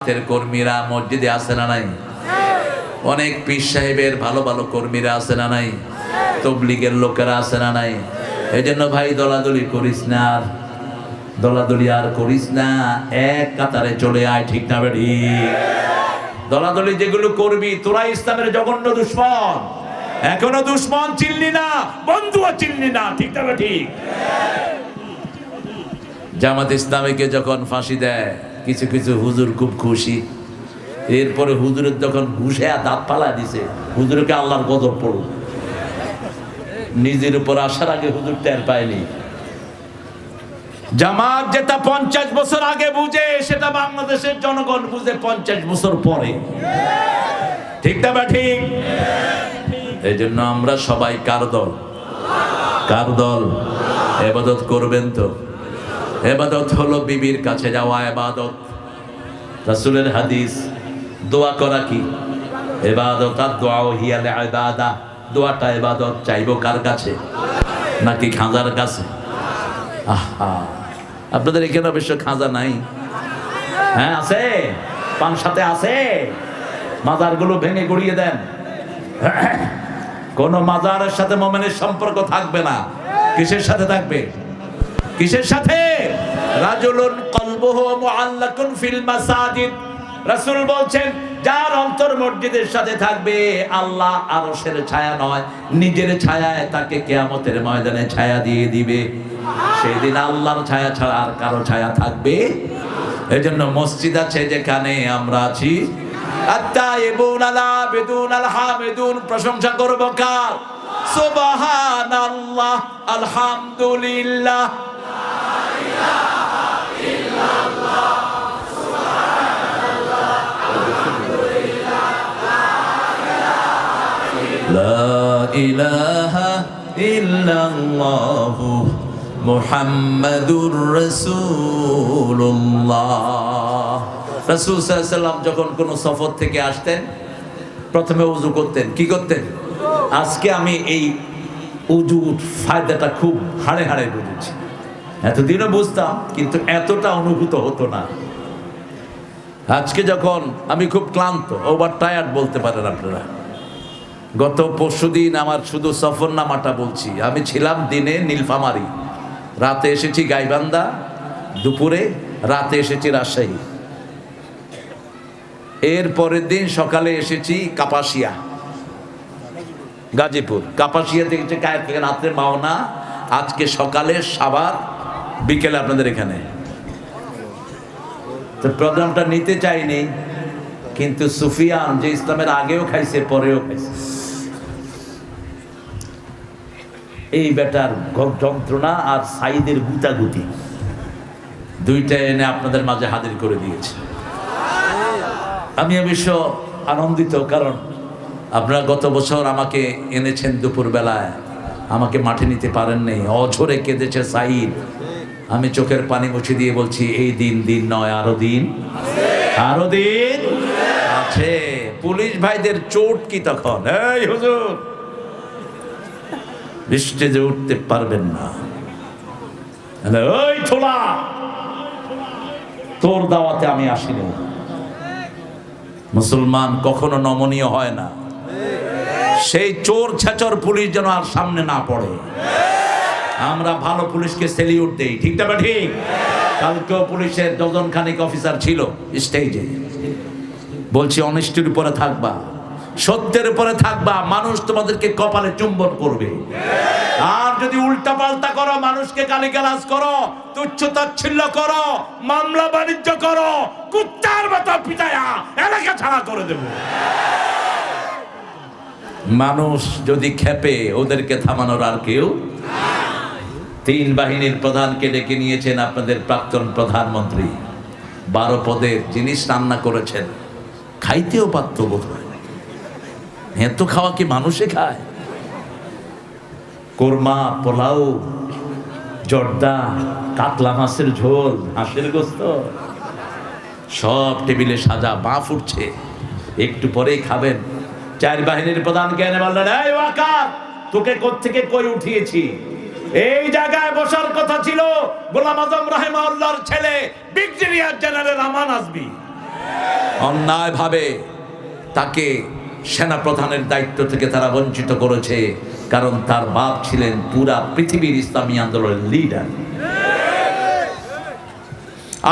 জামাতের কর্মীরা মসজিদে আছে না নাই? অনেক পীর সাহেবের ভালো ভালো কর্মীরা আছে না নাই? তবলিগের লোকেরা আছে না নাই? এই জন্য ভাই, দলাদলি করিস না আর। দলাদলি আর করিস না, এক কাতারে চলে আয়, ঠিক না বেড়ি দলাদলি যেগুলো করবি তোরা ইসলামের জঘন্য দুশ্মন। এখনও দুশ্মন চিনলি না, বন্ধুও চিনলি না, ঠিক না ঠিক জামাত ইসলামীকে যখন ফাঁসি দেয় কিছু কিছু হুজুর খুব খুশি। এরপরে হুজুরের যখন ঘুষে দাঁত পালা দিছে, হুজুরকে আল্লাহর গদর পড়ল। নিজের উপর আসার আগে হুজুর টের পায়নি। জামাত যেটা পঞ্চাশ বছর আগে বুঝে, সেটা বাংলাদেশের জনগণ বুঝে পঞ্চাশ বছর পরে। ঠিক না বা ঠিক? এই জন্য আমরা সবাই কার দল? কার দল? এবাদত করবেন তো। এবাদত হলো বিবির কাছে যাওয়া এবাদত। রাসূলের হাদিস, দোয়া করা কি? এবাদত আর দোয়া হিয়ালে ইবাদা। দোয়াটা এবাদত, চাইব কার কাছে? নাকি খাঁজার কাছে? আহা, আপনাদের এখানে অবশ্য খাঁজা নাই। হ্যাঁ আছে? পান সাথে আছে? মাজারগুলো ভেঙে গড়িয়ে দেন। কোন মাজারের সাথে মোমেনের সম্পর্ক থাকবে না। কিসের সাথে থাকবে? কিসের সাথে? রাজুলুন কলবুহু মুআল্লাকুন ফিল মাসাজিদ। রাসূল বলছেন, যার অন্তর মসজিদের সাথে থাকবে, আল্লাহ আরশের ছায়া নয়, নিজের ছায়ায় তাকে কিয়ামতের ময়দানে ছায়া দিয়ে দিবে। সেই দিন আল্লাহর ছায়া ছাড়া আর কারও ছায়া থাকবে। এজন্য মসজিদ আছে যেখানে আমরা আছি। প্রশংসা করব কার? সুবহানাল্লাহ, আলহামদুলিল্লাহ। لا إله إلا الله محمد رسول الله রাসূল সাল্লাল্লাহু আলাইহি সাল্লাম যখন কোনো সফর থেকে আসতেন প্রথমে উজু করতেন কি করতেন আজকে আমি এই উজুর ফায়দাটা খুব হাড়ে হাড়ে বুঝেছি এতদিনও বুঝতাম, কিন্তু এতটা অনুভূত হতো না। আজকে যখন আমি খুব ক্লান্ত, ওভার টায়ার্ড বলতে পারেন আপনারা। গত পরশুদিন আমার শুধু সফরনামাটা বলছি। আমি ছিলাম দিনে নীলফামারি। রাতে এসেছি গাইবান্ধা, দুপুরে রাতে এসেছি রাজশাহী। এর পরের দিন সকালে এসেছি কাপাসিয়া। গাজীপুর। কাপাসিয়া থেকে কায়ের থেকে রাত্রে মাওনা। আজকে সকালে সাবার বিকেলে আপনাদের এখানে। তো প্রোগ্রামটা নিতে চাইনি, কিন্তু সুফিয়ান যে ইসলামের আগেও খাইছে, পরেও খাইছে। এই বেটার যন্ত্রণা আর সাইদের গুতাগুতি। দুইটা এনে আপনাদের মাঝে হাজির করে দিয়েছে। আমি অবশ্য আনন্দিত, কারণ আপনারা গত বছর আমাকে এনেছেন দুপুর বেলায় আমাকে মাঠে নিতে পারেন নাই। অঝরে কেঁদেছে সাইদ। আমি চোখের পানি মুছে দিয়ে বলছি, এই দিন দিন নয়, আরও দিন। আরও দিন? আছে। পুলিশ ভাইদের চোট কি তখন? এই হুজুর! স্টেজে উঠতে পারবেন না। ওই ছোলা তোর দাওয়াতে আমি আসিনি। মুসলমান কখনো নমনীয় হয় না। সেই চোর ছেচর পুলিশ যেন আর সামনে না পড়ে। আমরা ভালো পুলিশকে সেলিউট দেই। ঠিক না ঠিক? কালকেও পুলিশের ডজন খানিক অফিসার ছিল স্টেজে বলছি, অনিষ্টের উপরে থাকবা। সত্যের উপরে থাকবা। মানুষ তোমাদেরকে কপালে চুম্বন করবে। আর যদি উল্টা পাল্টা করো, মানুষকে গালিগালাজ করো তুচ্ছ তাচ্ছিল্য করো, মামলা বাণিজ্য করো, কুত্তার মতো পিটায়া এলাকা ছাড়া করে দেব। মানুষ যদি খেপে, ওদেরকে থামানোর আর কেউ তিন বাহিনীর প্রধানকে ডেকে নিয়েছেন আপনাদের প্রাক্তন প্রধানমন্ত্রী। বারো পদের জিনিস রান্না করেছেন। খাইতেও পারত বোধ হয় এত খাওয়া কি মানুষে খায়? কোরমা, পোলাও, জর্দা, কাতলা মাছের ঝোল, হাঁসের গোস্ত। সব টেবিলে সাজা পা ফুটছে একটু পরেই খাবেন। চার বাহিনীর প্রধান জ্ঞানে বললেন তোকে কোত্থেকে কই উঠিয়েছি? এই জায়গায় বসার কথা ছিল গোলাম আজম রাহেমাউল্লাহর ছেলে ব্রিগেডিয়ার জেনারেল আমান আজমি। অন্যায়ভাবে তাকে সেনাপ্রধানের দায়িত্ব থেকে তারা বঞ্চিত করেছে কারণ তার বাপ ছিলেন পুরা পৃথিবীর ইসলামী আন্দোলনের লিডার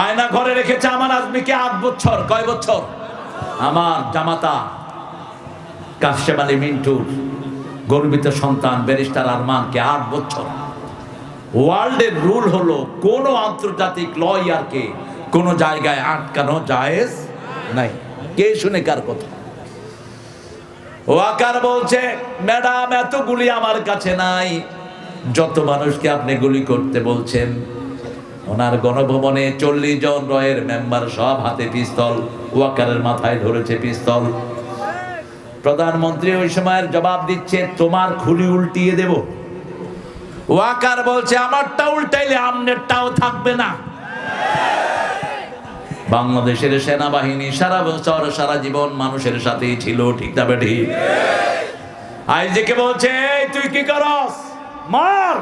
আয়না ঘরে রেখেছে আমার আজমিকে আট বছর। কয় বছর? আমার জামাতা কাশেম আলী মিন্টুর গর্বিত সন্তান ব্যারিস্টার আরমানকে আট বছর। ওয়ার্ল্ডের রুল হলো কোন আন্তর্জাতিক লয়ারকে কোন জায়গায় আটকানো জায়েজ নাই। কে শুনে কার কথা? ওয়াকার বলছে, ম্যাডাম এত গুলি আমার কাছে নাই। যত মানুষকে আপনি গুলি করতে বলছেন, ওনার গণভবনে চল্লিশ জন রয়ের মেম্বার সব হাতে পিস্তল ওয়াকারের মাথায় ধরেছে পিস্তল। প্রধানমন্ত্রী ওই সময়ের জবাব দিচ্ছে, তোমার খুলি উল্টিয়ে দেব। ওয়াকার বলছে, আমারটা উল্টাইলে আমনেরটাও থাকবে না। বাংলাদেশের সেনাবাহিনী সারা বছর, সারা জীবন মানুষের সাথেই ছিল, ঠিক না বেঠি? আইজিকে বলছে, "এই, তুই কি করস? মার!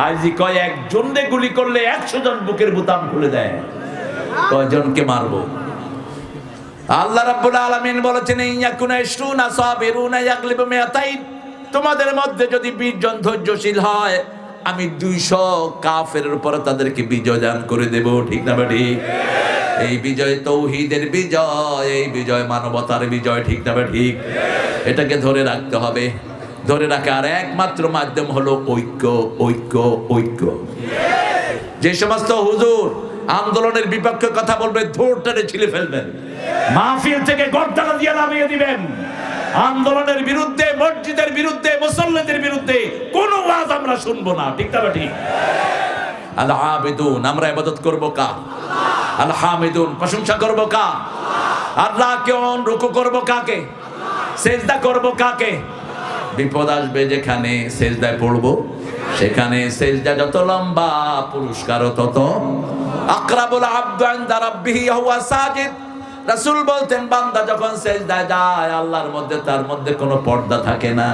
আইজি কয়, একজন গুলি করলে একশো জন বুকের বুতাম খুলে দেয়। কয়জনকে মারবো? আল্লাহ রাব্বুল আলামিন বলেছেন ইয়াকুনা ইশরুনা সাবিরুনা ইয়াগলিবু মিয়াতাইন। তোমাদের মধ্যে যদি 20 জন ধৈর্যশীল হয়, আমি 200 কাফের উপর তাদেরকে বিজয় দান করে দেব, ঠিক না বেটি? এই বিজয় তৌহিদের বিজয়, এই বিজয় মানবতার বিজয়, ঠিক না ঠিক এটাকে ধরে রাখতে হবে। ধরে রাখার একমাত্র মাধ্যম হলো ঐক্য ঐক্য ঐক্য। যে সমস্ত হুজুর আন্দোলনের বিপক্ষে কথা বলবে, ধোর টেনে ছিলে ফেলবেন। মাহফিল থেকে গর্দানা দিয়ে নামিয়ে দিবেন। আন্দোলনের বিরুদ্ধে, মসজিদের বিরুদ্ধে, মুসল্লিদের বিরুদ্ধে কোনো ওয়াজ আমরা শুনব না। ঠিক না ঠিক? আল আবেদুন আমরা ইবাদত করব কা? আল হামিদুন প্রশংসা করব কা? আল্লাহ কেমন রুকু করব কাকে? সেজদা করব কাকে? বিপদ আসবে যেখানে সেজদায় পড়ব, সেখানে সেজদা যত লম্বা পুরস্কারও তত। আকরাবুল আব্দু ইনদা রাব্বিহি, হুয়া সাজিদ। রাসূল বলতেন, বান্দা যখন সেজদায় যায়, আল্লাহর মধ্যে তার মধ্যে কোনো পর্দা থাকে না।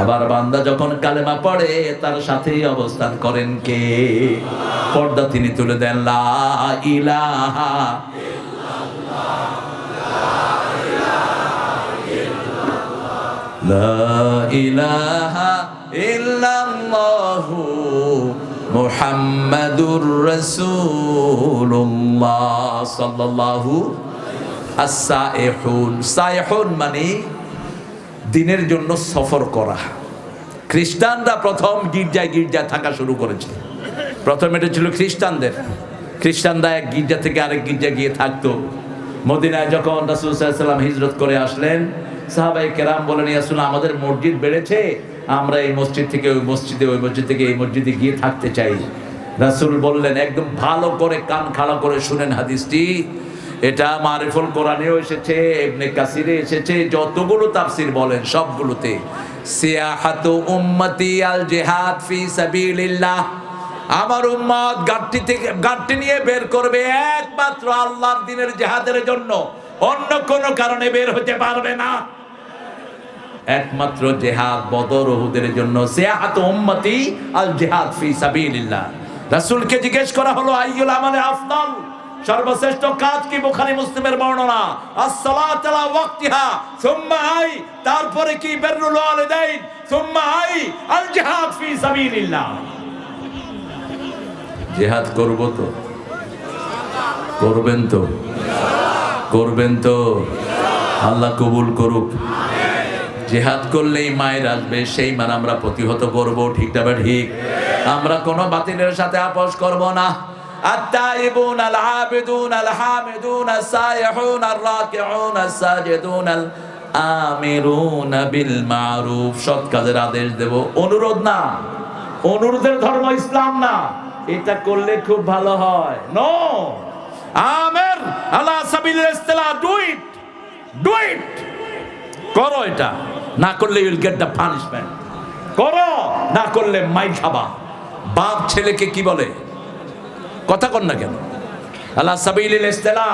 আবার বান্দা যখন কালেমা পড়ে, তার সাথেই অবস্থান করেন কে? পর্দা তিনি তুলে দেন, লা ইলাহা লা ইলাহা ইল্লাল্লাহু মুহাম্মাদুর রাসূলুল্লাহ সাল্লাল্লাহু আস-সাইহুন মানে দিনের জন্য সফর করা। খ্রিস্টানরা প্রথম গির্জায় গির্জায় থাকা শুরু করেছে প্রথম এটা ছিল খ্রিস্টানদের। খ্রিস্টানরা এক গির্জা থেকে আরেক গির্জা গিয়ে থাকতো। মদিনায় যখন রাসুল সাল্লাম হিজরত করে আসলেন সাহাবাই কেরাম বলেন আসলে আমাদের মসজিদ বেড়েছে। আমরা এই মসজিদ থেকে ওই মসজিদে, ওই মসজিদ থেকে এই মসজিদে গিয়ে থাকতে চাই। রাসুল বললেন, একদম ভালো করে কান খাড়া করে শুনেন হাদিসটি। এটা মারিফুল কোরআনেও এসেছে এমনি কাসিরে এসেছে, যতগুলো তাফসির বলেন সবগুলোতে। সিয়াহাতু উম্মতি আল ফি সাবিলিল্লাহ। আমার উম্মত গাঠটি থেকে গাঠটি নিয়ে বের করবে একমাত্র আল্লাহর দিনের জেহাদের জন্য। অন্য কোন কারণে বের হতে পারবে না। একমাত্র জেহাদ বদর ওহুদের জন্য। সিয়াহাত উম্মতি আল জিহাদ ফি সাবিলিল্লাহ। রাসূলকে জিজ্ঞেস করা হলো, আইয়ুল আমালে আফদাল? সর্বশ্রেষ্ঠ কাজ কি বুখারী মুসলিমের বর্ণনা? as-সালাত আলা ওয়াক্তিহা, সুম্মা আই, তারপরে কি বিররুল ওয়ালিদাইন? সুম্মা আই, আল জিহাদ ফি সাবিলিল্লাহ। জিহাদ করব তো? করবেন তো? করবেন তো? আল্লাহ কবুল করুক। জেহাদ করলেই মায়ের আসবে, সেই মান আমরা প্রতিহত করব, ঠিক তবে ঠিক? আমরা কোনো বাতিলের সাথে আপোষ করব না। التائبون العابدون الحامدون السائحون الراكعون الساجدون الآمرون بالمعروف সৎ কাজের আদেশ দেব অনুরোধ না অনুরোধের ধর্ম ইসলাম না এটা করলে খুব ভালো হয় নো আমের আলা সাবিল ইস্তেলা ডু ইট ডু ইট করো এটা না করলে ইউল গেট দ্য পানিশমেন্ট করো না করলে মাই খাবা বাপ ছেলেকে কি বলে কথা কর না কেন? আল্লাহ সাবিল ইস্তেলা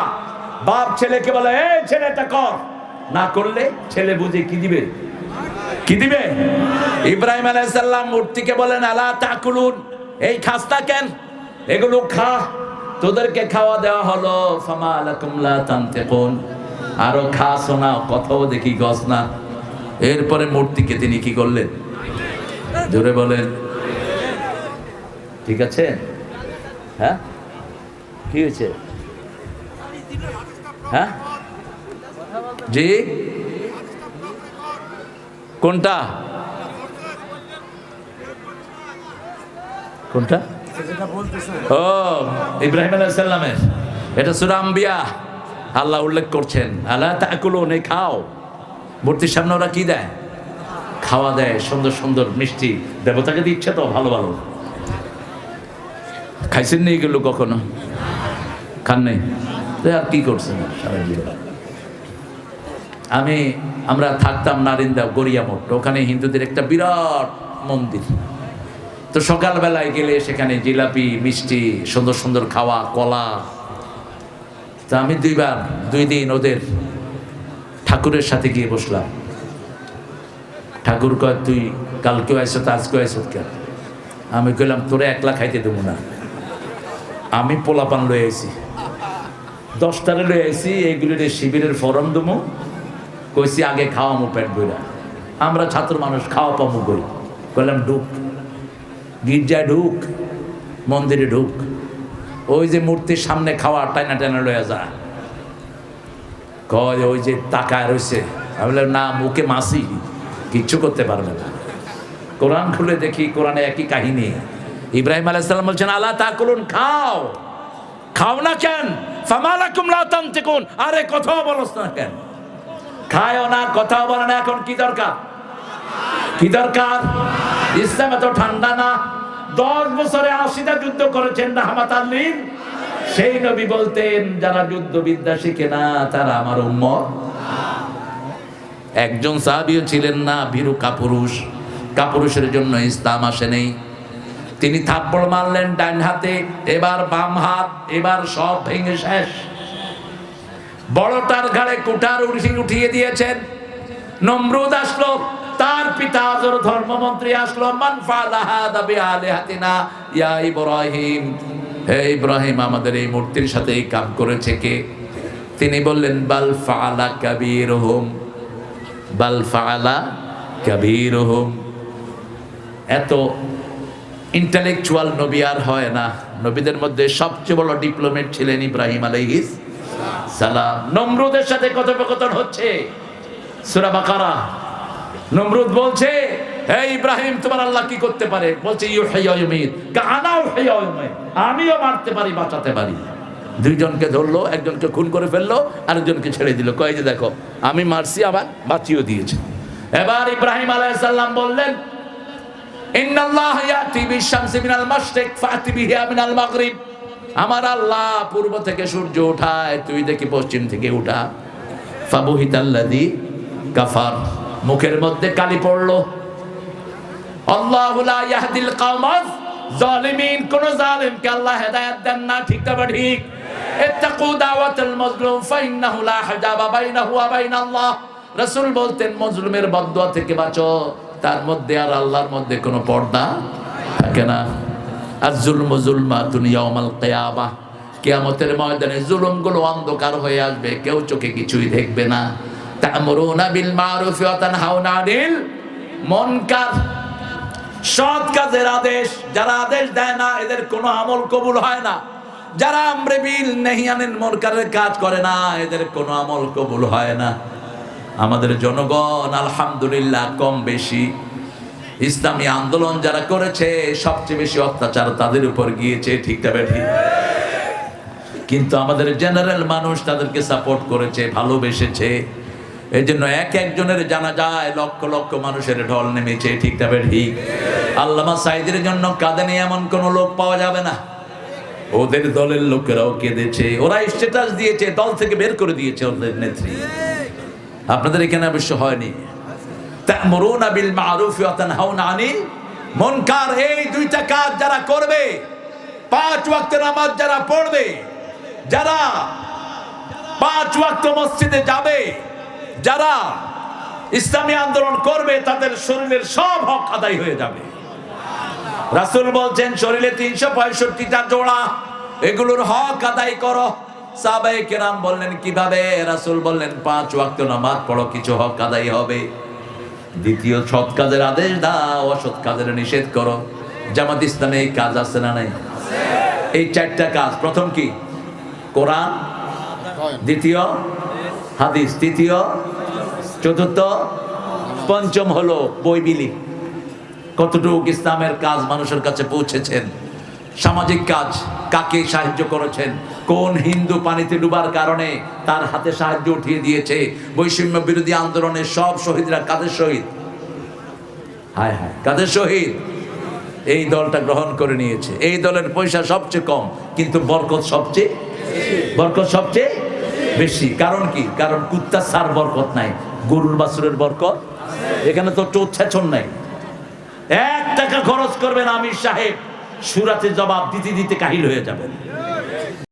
বাপ ছেলেকে বলে, এই ছেলেটা কর। না করলে ছেলে বুঝে কি দিবে? কি দিবে? ইব্রাহিম আলাইসাল্লাম মূর্তিকে বলেন, আলা তাকুলুন, এই খাস্তা কেন? এগুলো খা, তোদেরকে খাওয়া দেওয়া হলো, ফামা আলাকুম লা তানতিকুন। আরও খা, শোনা, কথাও দেখি গস না। এরপরে মূর্তিকে তিনি কি করলেন? জোরে বলেন। ঠিক আছে? হ্যাঁ? কি হয়েছে? হ্যাঁ? জি? কোনটা? কোনটা? ও, ইব্রাহিম আলাইহিস সালামের। এটা সূরা আম্বিয়া। আল্লাহ উল্লেখ করছেন, আলা তাকুলুন এই খাও। মূর্তির সামনে ওরা কি দেয়? খাওয়া দেয়, সুন্দর সুন্দর মিষ্টি। দেবতাকে দিচ্ছে তো, ভালো ভালো। খাইছেন নি এগুলো কখনো? খান নেই? আর কি করছেন? আমি, আমরা থাকতাম নারিন্দা গড়িয়ামঠ ওখানে হিন্দুদের একটা বিরাট মন্দির। তো সকালবেলায় গেলে সেখানে জিলাপি, মিষ্টি, সুন্দর সুন্দর খাওয়া, কলা। তা আমি দুইবার, দুই দিন ওদের ঠাকুরের সাথে গিয়ে বসলাম। ঠাকুর কয়, তুই কালকেও আইসো, তো আজকেও আইসো কেন? আমি কইলাম, তোরে একলা খাইতে দেবো না। আমি পোলাপান লয়ে আইছি। দশটারে লয়ে আইছি, এইগুলির শিবিরের ফরম দেবো কইছি, আগে খাওয়ামো পেট বইরা আমরা ছাত্র মানুষ, খাওয়া পামু কই? কইলাম, ঢুক। গির্জায় ঢুক, মন্দিরে ঢুক। ওই যে মূর্তির সামনে খাওয়া, টাইনা টাইনা লয়ে যা। কয়, ওই যে তাকায় রয়েছে আমি বললাম, না, মুখে মাসি কিচ্ছু করতে পারবে না। কোরআন খুলে দেখি, কোরআনে একই কাহিনী। ইব্রাহিম আলাইসাল্লাম বলছেন আল্লাহ তা করুন খাও। খাও না কেন? ফামালাকুম লা তানতিকুন। আরে, কথাও বলস না কেন? খায়ও না, কথাও বলে না, এখন কি দরকার? কি দরকার? ইসলাম এত ঠান্ডা না। দশ বছরে আশিটা যুদ্ধ করেছেন রাহমাত আল্লিন সেই নবী বলতেন, যারা যুদ্ধ বিদ্যা শিখে না, তারা আমার উম্মত। একজন সাহাবিও ছিলেন না, ভীরু কাপুরুষ। কাপুরুষের জন্য ইসলাম আসে নেই। তিনি থাপ্পড় মারলেন ডান হাতে, এবার বাম হাত, এবার সব ভেঙে শেষ। বড়টার ঘাড়ে কুটার উঠি, উঠিয়ে দিয়েছেন। নমরুদ আসলো, তার পিতা আজর ধর্মমন্ত্রী আসলো ইয়া ইব্রাহিম, হে ইব্রাহিম, আমাদের এই মূর্তির সাথে এই কাম করেছে কে? তিনি বললেন, বাল ফালা কাবির হোম বাল ফালা কাবির হোম এত ইন্টালেকচুয়াল নবী আর হয় না। নবীদের মধ্যে সবচেয়ে বড় ডিপ্লোমেট ছিলেন ইব্রাহিম আলাইহিস সালাম। নমরুদের সাথে কথোপকথন হচ্ছে। সূরা বাকারা। নমরুদ বলছে, হে ইব্রাহিম, তোমার আল্লাহ কি করতে পারে? বলছে ইউহিয়া ইউমিত। কানা ইউহিয়া ইউমিত। আমিও মারতে পারি, বাঁচাতে পারি। দুইজনকে ধরলো, একজনকে খুন করে ফেলল, আরেকজনকে ছেড়ে দিল। কয় যে দেখো, আমি মারছি, আবার বাঁচিয়েও দিয়েছে। এবার ইব্রাহিম আলাইহিস বললেন ইন্নাল্লাহ ইয়াতি মিনাল মাশরিক, ফাতি বিহা মিনাল মাগরিব। আমার আল্লাহ পূর্ব থেকে সূর্য ওঠায় তুই দেখি পশ্চিম থেকে উঠা। ফাবুহিতাল্লাযী কাফার। মুখের মধ্যে কালি পড়ল। আল্লাহু লা ইয়াহদিল কওমাজ জালিমিন কোন জালিমকে আল্লাহ হেদায়েত দেন না, ঠিক তবে ঠিক? ইত্তাকু দাওয়াতাল মাজলুম, ফাইন্নাহু লা হাজাবা বাইনাহু ওয়া বাইনাল্লাহ। রাসূল বলতেন, মজলুমের বদদুয়া থেকে বাঁচো। তার মধ্যে আর আল্লাহর মধ্যে কোনো পর্দা থাকে না। আর জুলম জুলমাতুন ইয়াউমাল কিয়ামah কেয়ামতের ময়দানে জুলুমগুলো অন্ধকার হয়ে আসবে, কেউ চোখে কিছুই দেখবে না। তা'মুরুনা বিল মারুফ ওয়া তানহাউনা আনিল মুনকার। সৎ কাজের আদেশ, যারা আদেশ দেয় না, এদের কোনো আমল কবুল হয় না। যারা আমরে বিল নেহিয়ানের মনকারের কাজ করে না, এদের কোনো আমল কবুল হয় না। আমাদের জনগণ, আলহামদুলিল্লাহ, কম বেশি। ইসলামী আন্দোলন যারা করেছে, সবচেয়ে বেশি অত্যাচার তাদের উপর গিয়েছে, ঠিক তবে ঠিক কিন্তু আমাদের জেনারেল মানুষ তাদেরকে সাপোর্ট করেছে, ভালোবেসেছে। এই জন্য এক একজনের জানা যায়, লক্ষ লক্ষ মানুষের ঢল নেমেছে, ঠিক তবে ঠিক আল্লামা সাইদের জন্য কাঁদে কাঁদেনি এমন কোনো লোক পাওয়া যাবে না। ওদের দলের লোকেরাও কেঁদেছে। ওরা স্ট্যাটাস দিয়েছে, দল থেকে বের করে দিয়েছে ওদের নেত্রী। আপনাদের এখানে অবশ্য হয়নি। দুইটা কাজ যারা করবে, পাঁচ যারা যারা পাঁচ ওয়াক্ত যাবে, যারা ইসলামী আন্দোলন করবে, তাদের শরীরের সব হক আদায় হয়ে যাবে। রাসূল বলছেন, শরীরে তিনশো পঁয়ষট্টিটা জোড়া, এগুলোর হক আদায় করো। সাহাবায়ে কেরাম বললেন কীভাবে? রাসূল বললেন পাঁচ ওয়াক্ত নামাজ পড়ো কিছু হক আদায় হবে। দ্বিতীয় সৎ কাজের আদেশ দাও অসৎ কাজের নিষেধ করো। জামাত ইসলামে এই কাজ আছে না নাই? এই চারটা কাজ প্রথম কি? কোরআন। দ্বিতীয় হাদিস। তৃতীয় চতুর্থ পঞ্চম হলো বই বিলি। কতটুকু ইসলামের কাজ মানুষের কাছে পৌঁছেছেন? সামাজিক কাজ কাকে সাহায্য করেছেন? কোন হিন্দু পানিতে ডুবার কারণে তার হাতে সাহায্য উঠিয়ে দিয়েছে? বৈষম্য বিরোধী আন্দোলনের সব শহীদরা কাদের শহীদ হায় হায়, কাদের শহীদ এই দলটা গ্রহণ করে নিয়েছে। এই দলের পয়সা সবচেয়ে কম, কিন্তু বরকত সবচেয়ে বরকত সবচেয়ে বেশি। কারণ কি? কারণ কুত্তা সার বরকত নাই, গরুর বাছুরের বরকত এখানে তো টোচ্ছাছন নাই। এক টাকা খরচ করবেন আমির সাহেব, সুরাতে জবাব দিতে দিতে কাহিল হয়ে যাবেন।